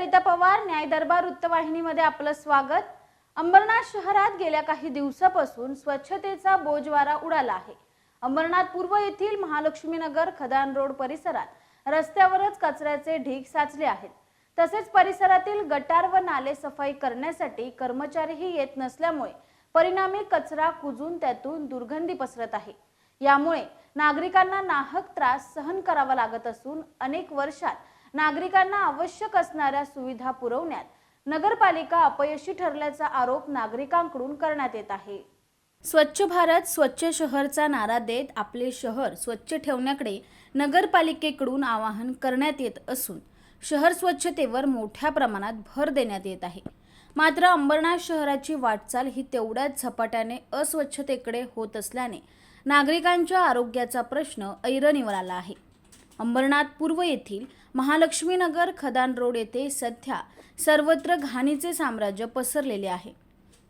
सरिता पवार न्याय दरबार वृत्तवाहिनीमध्ये आपलं स्वागत. अंबरनाथ शहरात गेल्या काही दिवसापासून स्वच्छतेचा बोजवारा उडाला आहे. अंबरनाथ पूर्व येथील महालक्ष्मीनगर खदान रोड परिसरात रस्त्यावरच कचऱ्याचे ढीग साचले आहेत. तसेच परिसरातील गटार व नाले सफाई करण्यासाठी कर्मचारीही येत नसल्यामुळे परिणामी कचरा कुजून त्यातून दुर्गंधी पसरत आहे. यामुळे नागरिकांना नाहक त्रास सहन करावा लागत असून अनेक वर्षात नागरिकांना आवश्यक असणाऱ्या सुविधा पुरवण्यात नगरपालिका अपयशी ठरल्याचा आरोप नागरिकांकडून करण्यात येत आहे. स्वच्छ भारत स्वच्छ शहरचा नारा देत आपले शहर स्वच्छ ठेवण्याकडे नगरपालिकेकडून आवाहन करण्यात येत असून शहर स्वच्छतेवर मोठ्या प्रमाणात भर देण्यात येत आहे. मात्र अंबरनाथ शहराची वाटचाल ही तेवढ्याच झपाट्याने अस्वच्छतेकडे होत असल्याने नागरिकांच्या आरोग्याचा प्रश्न ऐरणीवर आला आहे. अंबरनाथ पूर्व येथील महालक्ष्मीनगर खदान रोड येथे सध्या सर्वत्र घाणीचे साम्राज्य पसरलेले आहे.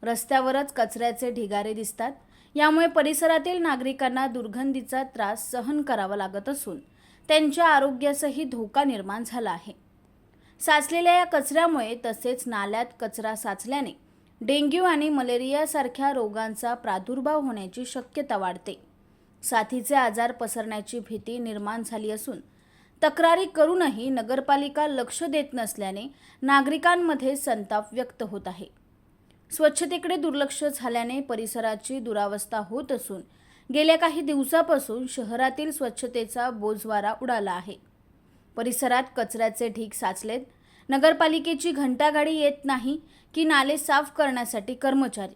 रस्त्यावरच कचऱ्याचे ढिगारे दिसतात. यामुळे परिसरातील नागरिकांना दुर्गंधीचा त्रास सहन करावा लागत असून त्यांच्या आरोग्यासही धोका निर्माण झाला आहे. साचलेल्या या कचऱ्यामुळे तसेच नाल्यात कचरा साचल्याने डेंग्यू आणि मलेरियासारख्या रोगांचा प्रादुर्भाव होण्याची शक्यता वाढते. साथीचे आजार पसरण्याची भीती निर्माण झाली असून तक्रारी करूनही नगरपालिका लक्ष देत नसल्याने नागरिकांमध्ये संताप व्यक्त होत आहे. स्वच्छतेकडे दुर्लक्ष झाल्याने परिसराची दुरावस्था होत असून गेल्या काही दिवसापासून शहरातील स्वच्छतेचा बोजवारा उडाला आहे. परिसरात कचऱ्याचे ढीग साचलेत. नगरपालिकेची घंटागाडी येत नाही की नाले साफ करण्यासाठी कर्मचारी.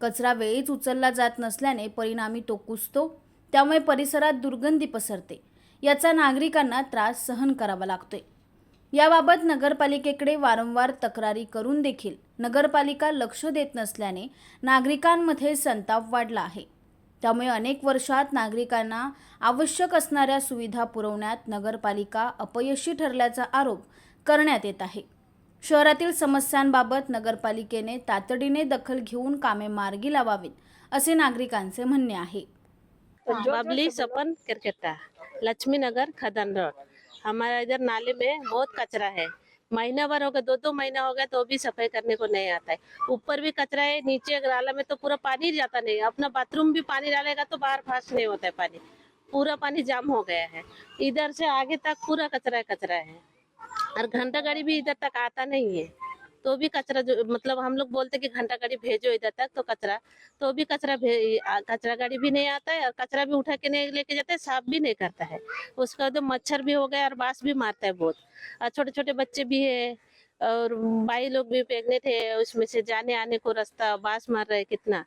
कचरा वेळीच उचलला जात नसल्याने परिणामी तो कुसतो त्यामुळे परिसरात दुर्गंधी पसरते. याचा नागरिकांना त्रास सहन करावा लागतोय. याबाबत नगरपालिकेकडे वारंवार तक्रारी करून देखील नगरपालिका लक्ष देत नसल्याने नागरिकांमध्ये संताप वाढला आहे. त्यामुळे अनेक वर्षात नागरिकांना आवश्यक असणाऱ्या सुविधा पुरवण्यात नगरपालिका अपयशी ठरल्याचा आरोप करण्यात येत आहे. शहरातील समस्यांबाबत नगरपालिकेने तातडीने दखल घेऊन कामे मार्गी लावावीत असे नागरिकांचे म्हणणे आहे. बबली सपन लक्ष्मी नगर, खदन रोड। हमारा इधर नाले में बहुत कचरा है। महीना भर हो गया दो दो महीना हो गया तो भी सफ़ाई करने को नहीं आता है। ऊपर भी कचरा है, नीचे नाला में तो पूरा पानी जाता नहीं। अपना बाथरूम भी पानी डालेगा तो बाहर फास्ट नहीं होता है पानी। पूरा पानी जाम हो गया है। इधर से आगे तक पूरा कचरा कचरा है। और घंटा गाड़ी भी इधर तक आता नहीं है। तो भी कचरा जो मतलब हम लोग बोलते कि घंटा गाड़ी भेजो इधर तक तो कचरा। तो भी कचरा कचरा गाड़ी भी नहीं आता है और कचरा भी उठा के नहीं लेके जाते साफ़ भी नहीं करता है। उसका तो मच्छर भी हो गया और बाँस भी मारता है बहुत। और छोटे छोटे बच्चे भी है और भाई लोग भी प्रेग्नेंट है उसमें से जाने आने को रास्ता, बाँस मार रहे कितना।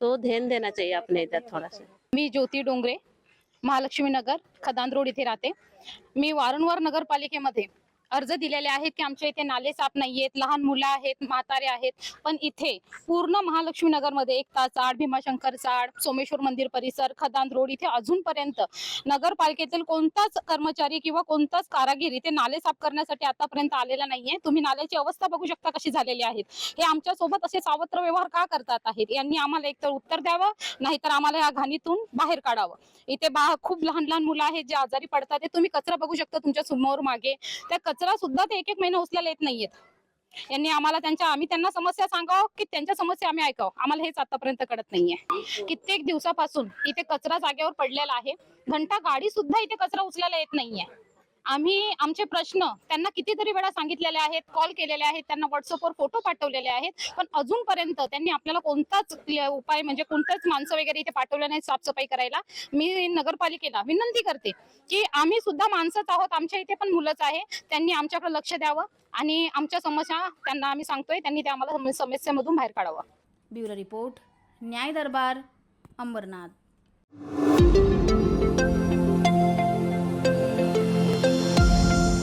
तो ध्यान देना चाहिए अपने इधर थोड़ा सा। मी ज्योती डोंगरे, महालक्ष्मी नगर, खदान रोड इथे राहते। मी वारंवार नगरपालिकेमध्ये अर्ज दिलेले आहेत की आमच्या इथे नाले साफ नाहीयेत लहान मुलं आहेत म्हातारे आहेत. पण इथे पूर्ण महालक्ष्मी नगरमध्ये एक चाड भीमाशंकर चाड सोमेश्वर मंदिर परिसर खदान रोड इथे अजूनपर्यंत नगरपालिकेतील कोणताच कर्मचारी किंवा कोणताच कारागीर इथे नाले साफ करण्यासाठी आतापर्यंत आलेला नाहीये. तुम्ही नाल्याची अवस्था बघू शकता कशी झालेली आहेत. हे आमच्यासोबत असे सावत्र व्यवहार का करतात आहेत? यांनी आम्हाला एकतर उत्तर द्यावं नाहीतर आम्हाला या घाणीतून बाहेर काढावं. इथे बा खूप लहान लहान मुलं आहेत जे आजारी पडतात. ते तुम्ही कचरा बघू शकता तुमच्यासमोर मागे. त्या कचरा सुद्धा ते एक एक महिना उचलायला येत नाहीयेत. यांनी आम्हाला त्यांच्या आम्ही त्यांना समस्या सांगावं की त्यांच्या समस्या आम्ही ऐकावं. आम्हाला हेच आतापर्यंत कळत नाहीये. कित्येक दिवसापासून इथे कचरा जागेवर पडलेला आहे. घंटा गाडी सुद्धा इथे कचरा उचलायला येत नाहीये. आम्ही आमचे प्रश्न त्यांना कितीतरी वेळा सांगितलेले आहेत कॉल केलेले आहेत त्यांना व्हॉट्सअपवर फोटो पाठवलेले आहेत पण अजूनपर्यंत त्यांनी आपल्याला कोणताच उपाय म्हणजे कोणताच माणसं वगैरे इथे पाठवले नाही साफसफाई करायला. मी नगरपालिकेला विनंती करते की आम्ही सुद्धा माणसंच आहोत आमच्या इथे पण मुलंच आहे त्यांनी आमच्याकडे लक्ष द्यावं आणि आमच्या समस्या त्यांना आम्ही सांगतोय त्यांनी ते आम्हाला समस्येमधून बाहेर काढावं. ब्युरो रिपोर्ट न्याय दरबार अंबरनाथ.